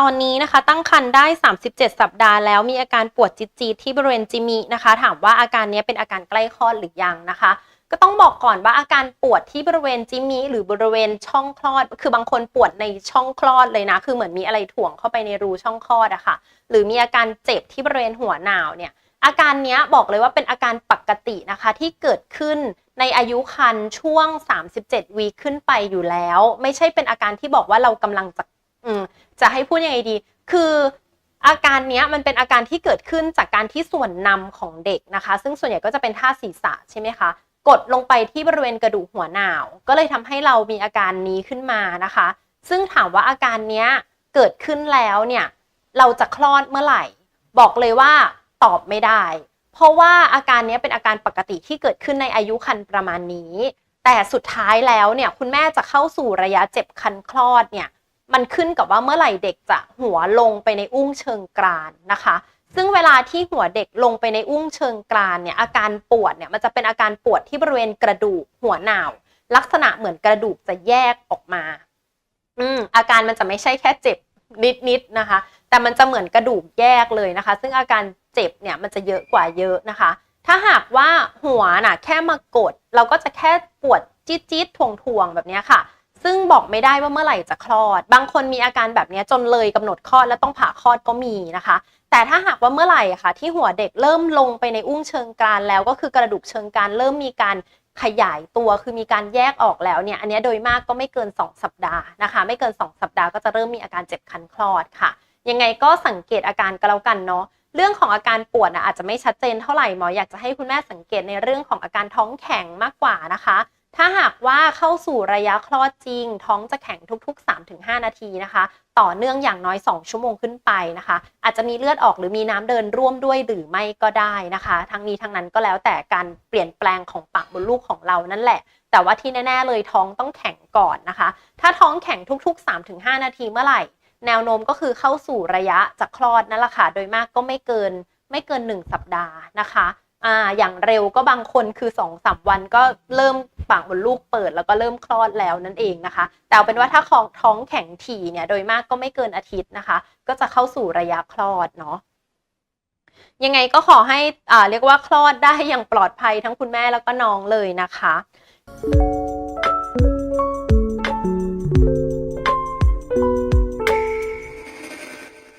ตอนนี้นะคะ ตั้งครรภ์ได้ 37 สัปดาห์แล้วมีอาการปวดจี๊ดๆที่บริเวณจิมินะคะ ถามว่าอาการนี้เป็นอาการใกล้คลอดหรือยังนะคะ ก็ต้องบอกก่อนว่าอาการปวดที่บริเวณจิมิหรือบริเวณช่องคลอด คือบางคนปวดในช่องคลอดเลยนะ คือเหมือนมีอะไรถ่วงเข้าไปในรูช่องคลอดอะค่ะ หรือมีอาการเจ็บที่บริเวณหัวหนาวเนี่ยอาการนี้บอกเลยว่าเป็นอาการปกตินะคะที่เกิดขึ้นในอายุครรภ์ช่วง 37 วีขึ้นไปอยู่แล้ว ไม่ใช่เป็นอาการที่บอกว่าเรากำลังจะอืม จะให้พูดยังไงดี คืออาการนี้มันเป็นอาการที่เกิดขึ้นจากการที่ส่วนนำของเด็กนะคะ ซึ่งส่วนใหญ่ก็จะเป็นท่าศีรษะใช่ไหมคะ กดลงไปที่บริเวณกระดูกหัวหนาว ก็เลยทำให้เรามีอาการนี้ขึ้นมานะคะ ซึ่งถามว่าอาการนี้เกิดขึ้นแล้วเนี่ยเราจะคลอดเมื่อไหร่ บอกเลยว่าตอบไม่ได้ เพราะว่าอาการนี้เป็นอาการปกติที่เกิดขึ้นในอายุครรภ์ประมาณนี้ แต่สุดท้ายแล้วเนี่ยคุณแม่จะเข้าสู่ระยะเจ็บคันคลอดเนี่ย มันขึ้นกับว่าเมื่อไหร่เด็กจะหัวลงไปในอุ้งเชิงกรานนะคะ ซึ่งเวลาที่หัวเด็กลงไปในอุ้งเชิงกรานเนี่ยอาการปวดเนี่ยมันจะเป็นอาการปวดที่บริเวณกระดูกหัวหนาว ลักษณะเหมือนกระดูกจะแยกออกมา อืมอาการมันจะไม่ใช่แค่เจ็บนิดๆนะคะ แต่มันจะเหมือนกระดูกแยกเลยนะคะ ซึ่งอาการเจ็บเนี่ยมันจะเยอะกว่าเยอะนะคะ ถ้าหากว่าหัวน่ะแค่มากด เราก็จะแค่ปวดจี๊ดจี๊ดทวงๆแบบนี้ค่ะ ซึ่งบอกไม่ได้ว่าเมื่อไหร่จะคลอด บางคนมีอาการแบบนี้จนเลยกำหนดคลอดแล้วต้องผ่าคลอดก็มีนะคะ แต่ถ้าหากว่าเมื่อไหร่ค่ะที่หัวเด็กเริ่มลงไปในอุ้งเชิงกรานแล้วก็คือกระดูกเชิงกรานเริ่มมีการขยายตัวคือมีการแยกออกแล้วเนี่ยอันนี้โดยมากก็ไม่เกิน 2 สัปดาห์นะคะ ไม่เกิน 2 สัปดาห์ก็จะเริ่มมีอาการเจ็บคันคลอดค่ะ ยังไงก็สังเกตอาการก็แล้วกันเนาะเรื่องของอาการปวดนะอาจจะไม่ชัดเจนเท่าไหร่หมออยากจะให้คุณแม่สังเกตในเรื่องของอาการท้องแข็งมากกว่านะคะ ถ้าหากว่าเข้าสู่ระยะคลอดจริง ท้องจะแข็งทุกๆ 3-5 นาทีนะคะ ต่อเนื่องอย่างน้อย 2 ชั่วโมงขึ้นไปนะคะ อาจจะมีเลือดออกหรือมีน้ำเดินร่วมด้วยหรือไม่ก็ได้นะคะ ทั้งนี้ทั้งนั้นก็แล้วแต่การเปลี่ยนแปลงของปากมดลูกของเรานั่นแหละ แต่ว่าที่แน่ ๆ เลยท้องต้องแข็งก่อนนะคะ ถ้าท้องแข็งทุกๆ 3-5 นาทีเมื่อไหร่ แนวโน้มก็คือเข้าสู่ระยะจะคลอดนั่นแหละค่ะโดยมากก็ไม่เกินไม่เกิน 1 สัปดาห์นะคะ อ่าอย่างเร็วก็บางคนคือ2อสมวันก็เริ่มปากมดลูกเปิดแล้วก็เริ่มคลอดแล้วนั่นเองนะคะ แต่เอาเป็นว่าถ้าของท้องแข็งถี่เนี่ยโดยมากก็ไม่เกินอาทิตย์นะคะ ก็จะเข้าสู่ระยะคลอดเนาะยังไงก็ขอให้อ่าเรียกว่าคลอดได้อย่างปลอดภัยทั้งคุณแม่แล้วก็น้องเลยนะคะ